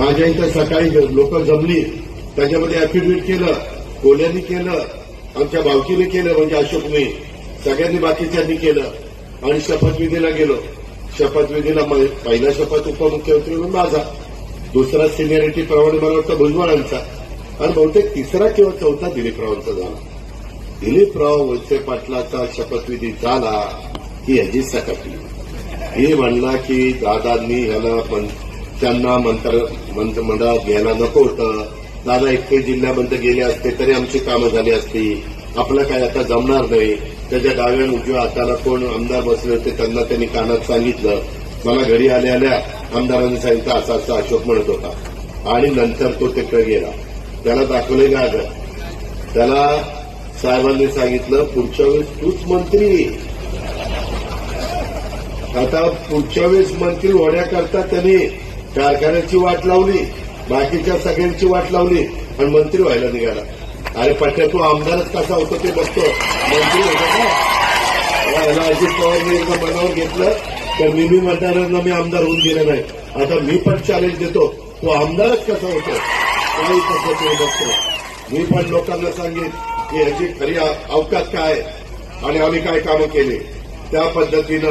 माझ्या इथं सकाळी लोक जमली त्याच्यामध्ये अफिडेव्हिट केलं कोल्यानी केलं आमच्या भावकीने केलं म्हणजे अशोक मी सगळ्यांनी बाकीच्यांनी केलं आणि शपथविधीला गेलो. शपथविधीला पहिला शपथ उपमुख्यमंत्री म्हणून माझा. दुसरा सिनियरिटी प्रमाणे मला वाटतं भुजबळांचा. आणि बहुतेक तिसरा किंवा चौथा दिलीपरावांचा झाला. दिलीपराव वळसे पाटलाचा शपथविधी झाला की ह्याची सकटली हे म्हणला की दादांनी ह्याला पण त्यांना मंत्र मंत्रिमंडळात घ्यायला नको होतं. दादा एकटे जिल्ह्यामध्ये गेले असते तरी आमची कामं झाली असती. आपलं काय आता जमणार नाही. त्याच्या डाव्या उजव्या हाताला कोण आमदार बसले होते त्यांना त्यांनी कानात सांगितलं. मला घरी आल्या आल्या आमदारांनी सांगितलं असा असं अशोक म्हणत होता. आणि नंतर तो तिकडे गेला. त्याला दाखवले का अगं त्याला साहेबांनी सांगितलं पुढच्या वेळेस तूच मंत्री. आता पुढच्या वेळेस मंत्री होण्याकरता त्यांनी कारखान्याची वाट लावली बाकीच्या सगळ्यांची वाट लावली आणि मंत्री व्हायला निघाला. अरे पट्ट्या तू आमदारच कसा होतो ते बघतो. मंत्री होता का याला अजित पवारने एकदा मनावर घेतलं तर मी मी मतदारांना मी आमदार होऊन दिलं नाही. आता मी पण चॅलेंज देतो. तो आमदारच कसा होतो? काही पद्धतीने बघतो. मी पण लोकांना सांगेन की ह्याची खरी अवकाश अवकात काय? आणि आम्ही काय कामं केली? त्या पद्धतीनं